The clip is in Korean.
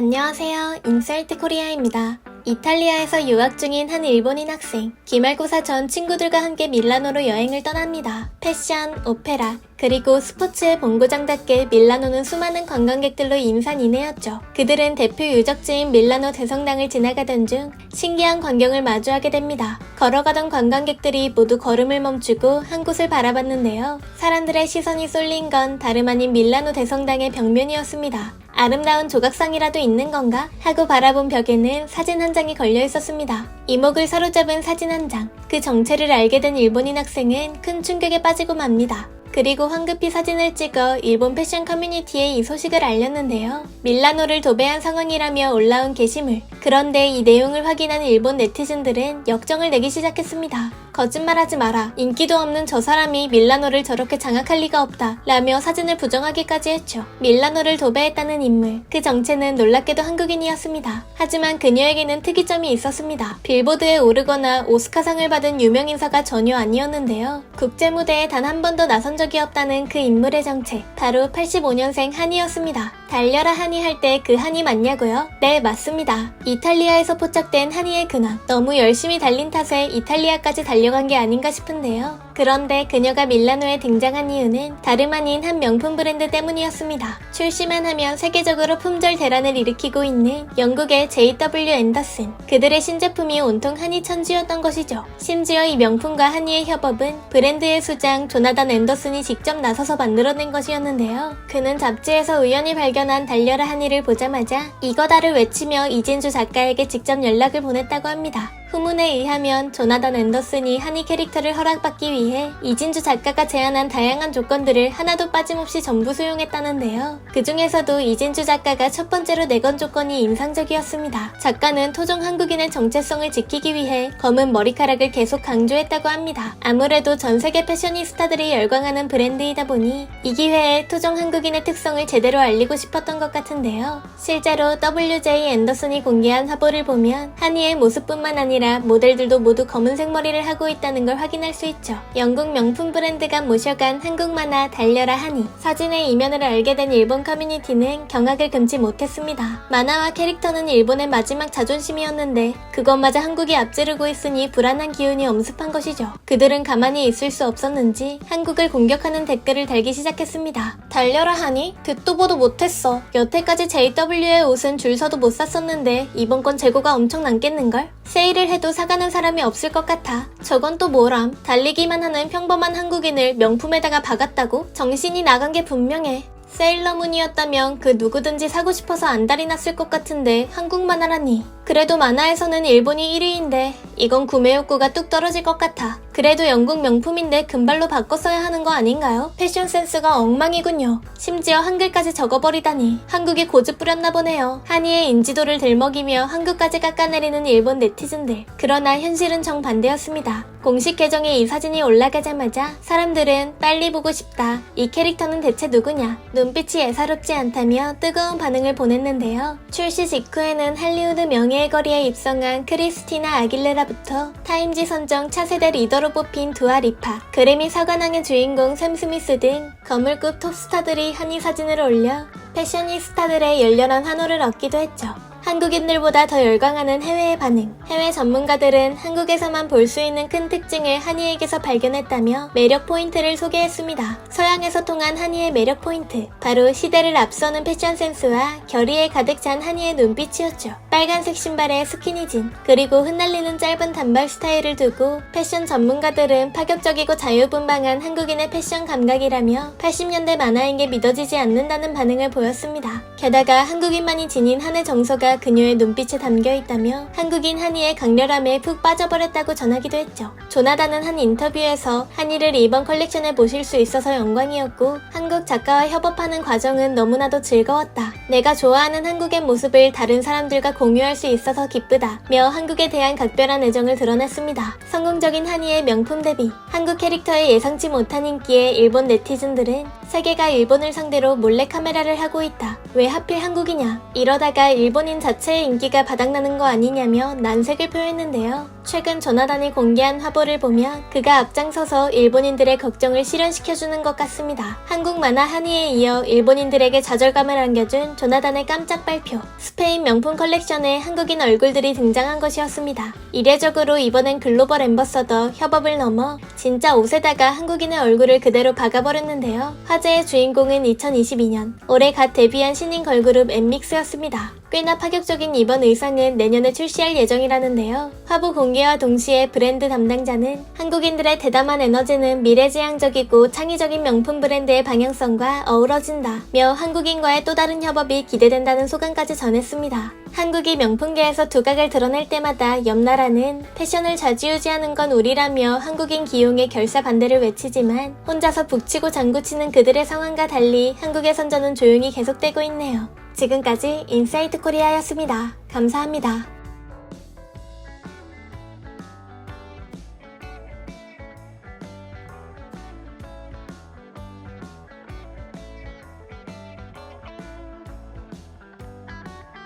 안녕하세요. 인사이트 코리아입니다. 이탈리아에서 유학 중인 한 일본인 학생. 기말고사 전 친구들과 함께 밀라노로 여행을 떠납니다. 패션, 오페라, 그리고 스포츠의 본고장답게 밀라노는 수많은 관광객들로 인산인해였죠. 그들은 대표 유적지인 밀라노 대성당을 지나가던 중 신기한 광경을 마주하게 됩니다. 걸어가던 관광객들이 모두 걸음을 멈추고 한 곳을 바라봤는데요. 사람들의 시선이 쏠린 건 다름 아닌 밀라노 대성당의 벽면이었습니다. 아름다운 조각상이라도 있는 건가? 하고 바라본 벽에는 사진 한 장이 걸려 있었습니다. 이목을 사로잡은 사진 한 장. 그 정체를 알게 된 일본인 학생은 큰 충격에 빠지고 맙니다. 그리고 황급히 사진을 찍어 일본 패션 커뮤니티에 이 소식을 알렸는데요. 밀라노를 도배한 상황이라며 올라온 게시물. 그런데 이 내용을 확인한 일본 네티즌들은 역정을 내기 시작했습니다. 거짓말하지 마라. 인기도 없는 저 사람이 밀라노를 저렇게 장악할 리가 없다. 라며 사진을 부정하기까지 했죠. 밀라노를 도배했다는 인물. 그 정체는 놀랍게도 한국인이었습니다. 하지만 그녀에게는 특이점이 있었습니다. 빌보드에 오르거나 오스카상을 받은 유명 인사가 전혀 아니었는데요. 국제 무대에 단 한 번도 나선 적이 없다는 그 인물의 정체. 바로 85년생 한이였습니다. 달려라 한이 할때그 한이 맞냐고요? 네, 맞습니다. 이탈리아에서 포착된 한이의 근황. 너무 열심히 달린 탓에 이탈리아까지 달려간 게 아닌가 싶은데요. 그런데 그녀가 밀라노에 등장한 이유는 다름 아닌 한 명품 브랜드 때문이었습니다. 출시만 하면 세계적으로 품절 대란을 일으키고 있는 영국의 JW 앤더슨. 그들의 신제품이 온통 한이 천지였던 것이죠. 심지어 이 명품과 한이의 협업은 브랜드의 수장 조나단 앤더슨이 직접 나서서 만들어낸 것이었는데요. 그는 잡지에서 우연히 발견한 달려라 한이를 보자마자 이거다를 외치며 이진주 작가에게 직접 연락을 보냈다고 합니다. 후문에 의하면 조나단 앤더슨이 한이 캐릭터를 허락받기 위해 이진주 작가가 제안한 다양한 조건들을 하나도 빠짐없이 전부 수용했다는데요. 그 중에서도 이진주 작가가 첫 번째로 내건 조건이 인상적이었습니다. 작가는 토종 한국인의 정체성을 지키기 위해 검은 머리카락을 계속 강조했다고 합니다. 아무래도 전 세계 패셔니스타들이 열광하는 브랜드이다 보니 이 기회에 토종 한국인의 특성을 제대로 알리고 싶었던 것 같은데요. 실제로 WJ 앤더슨이 공개한 화보를 보면 한이의 모습뿐만 아니라 모델들도 모두 검은색 머리를 하고 있다는 걸 확인할 수 있죠. 영국 명품 브랜드가 모셔간 한국 만화 달려라 한이. 사진의 이면을 알게 된 일본 커뮤니티는 경악을 금치 못했습니다. 만화와 캐릭터는 일본의 마지막 자존심이었는데 그것마저 한국이 앞지르고 있으니 불안한 기운이 엄습한 것이죠. 그들은 가만히 있을 수 없었는지 한국을 공격하는 댓글을 달기 시작했습니다. 달려라 하니? 듣도 보도 못했어. 여태까지 JW의 옷은 줄 서도 못 샀었는데 이번 건 재고가 엄청 남겠는걸? 세일을 해도 사가는 사람이 없을 것 같아. 저건 또 뭐람? 달리기만 하는 평범한 한국인을 명품에다가 박았다고? 정신이 나간 게 분명해. 세일러문이었다면 그 누구든지 사고 싶어서 안달이 났을 것 같은데 한국만 하라니. 그래도 만화에서는 일본이 1위인데 이건 구매 욕구가 뚝 떨어질 것 같아. 그래도 영국 명품인데 금발로 바꿔 써야 하는 거 아닌가요? 패션 센스가 엉망이군요. 심지어 한글까지 적어버리다니. 한국이 고집 부렸나 보네요. 한이의 인지도를 들먹이며 한국까지 깎아내리는 일본 네티즌들. 그러나 현실은 정반대였습니다. 공식 계정에 이 사진이 올라가자마자 사람들은 빨리 보고 싶다. 이 캐릭터는 대체 누구냐? 눈빛이 예사롭지 않다며 뜨거운 반응을 보냈는데요. 출시 직후에는 할리우드 명예 의 거리에 입성한 크리스티나 아길레라부터 타임지 선정 차세대 리더로 뽑힌 두아리파, 그래미 사관왕의 주인공 샘 스미스 등 거물급 톱스타들이 한이 사진을 올려 패셔니스타들의 열렬한 환호를 얻기도 했죠. 한국인들보다 더 열광하는 해외의 반응. 해외 전문가들은 한국에서만 볼 수 있는 큰 특징을 한이에게서 발견했다며 매력 포인트를 소개했습니다. 서양에서 통한 한이의 매력 포인트. 바로 시대를 앞서는 패션 센스와 결의에 가득 찬 한이의 눈빛이었죠. 빨간색 신발에 스키니진, 그리고 흩날리는 짧은 단발 스타일을 두고 패션 전문가들은 파격적이고 자유분방한 한국인의 패션 감각이라며 80년대 만화인 게 믿어지지 않는다는 반응을 보였습니다. 게다가 한국인만이 지닌 한의 정서가 그녀의 눈빛에 담겨 있다며 한국인 한이의 강렬함에 푹 빠져버렸다고 전하기도 했죠. 조나단은 한 인터뷰에서 한이를 이번 컬렉션에 모실 수 있어서 영광이었고 한국 작가와 협업하는 과정은 너무나도 즐거웠다. 내가 좋아하는 한국의 모습을 다른 사람들과 공유할 수 있어서 기쁘다 며 한국에 대한 각별한 애정을 드러냈습니다. 성공적인 한이의 명품 데뷔, 한국 캐릭터의 예상치 못한 인기에 일본 네티즌들은 세계가 일본을 상대로 몰래 카메라를 하고 있다. 왜 하필 한국이냐? 이러다가 일본인 자 자체의 인기가 바닥나는 거 아니냐며 난색을 표했는데요. 최근 조나단이 공개한 화보를 보면 그가 앞장서서 일본인들의 걱정을 실현시켜주는 것 같습니다. 한국 만화 한의에 이어 일본인들에게 좌절감을 안겨준 조나단의 깜짝 발표. 스페인 명품 컬렉션에 한국인 얼굴들이 등장한 것이었습니다. 이례적으로 이번엔 글로벌 엠버서더 협업을 넘어 진짜 옷에다가 한국인의 얼굴을 그대로 박아버렸는데요. 화제의 주인공은 2022년 올해 갓 데뷔한 신인 걸그룹 엠믹스였습니다. 꽤나 파격적인 이번 의상은 내년에 출시할 예정이라는데요. 화보 공개와 동시에 브랜드 담당자는 한국인들의 대담한 에너지는 미래지향적이고 창의적인 명품 브랜드의 방향성과 어우러진다. 며 한국인과의 또 다른 협업이 기대된다는 소감까지 전했습니다. 한국이 명품계에서 두각을 드러낼 때마다 옆 나라는 패션을 좌지우지하는 건 우리라며 한국인 기용에 결사 반대를 외치지만 혼자서 북치고 장구치는 그들의 상황과 달리 한국의 선전은 조용히 계속되고 있네요. 지금까지 인사이트 코리아였습니다. 감사합니다.